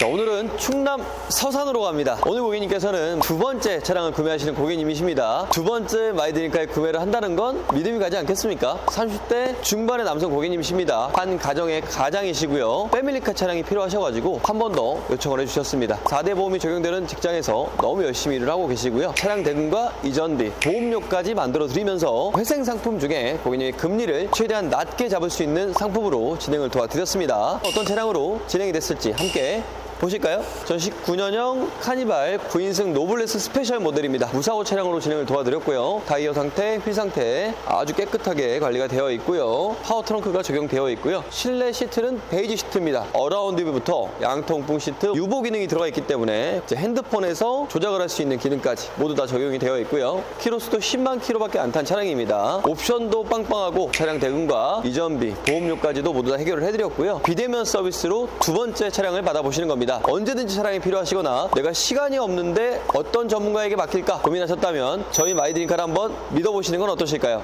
자, 오늘은 충남 서산으로 갑니다. 오늘 고객님께서는 두 번째 차량을 구매하시는 고객님이십니다. 두 번째 마이드링카에 구매를 한다는 건 믿음이 가지 않겠습니까? 30대 중반의 남성 고객님이십니다. 한 가정의 가장이시고요. 패밀리카 차량이 필요하셔가지고 한 번 더 요청을 해주셨습니다. 4대 보험이 적용되는 직장에서 너무 열심히 일을 하고 계시고요. 차량 대금과 이전비, 보험료까지 만들어 드리면서 회생 상품 중에 고객님의 금리를 최대한 낮게 잡을 수 있는 상품으로 진행을 도와드렸습니다. 어떤 차량으로 진행이 됐을지 함께 보실까요? 전 19년형 카니발 9인승 노블레스 스페셜 모델입니다. 무사고 차량으로 진행을 도와드렸고요. 타이어 상태, 휠 상태 아주 깨끗하게 관리가 되어 있고요. 파워 트렁크가 적용되어 있고요. 실내 시트는 베이지 시트입니다. 어라운드 뷰부터 양통풍 시트, 유보 기능이 들어가 있기 때문에 핸드폰에서 조작을 할 수 있는 기능까지 모두 다 적용이 되어 있고요. 키로수도 10만 킬로밖에 안 탄 차량입니다. 옵션도 빵빵하고 차량 대금과 이전비, 보험료까지도 모두 다 해결을 해드렸고요. 비대면 서비스로 두 번째 차량을 받아보시는 겁 니다. 언제든지 차량이 필요하시거나 내가 시간이 없는데 어떤 전문가에게 맡길까 고민하셨다면 저희 마이드링카를 한번 믿어보시는 건 어떠실까요?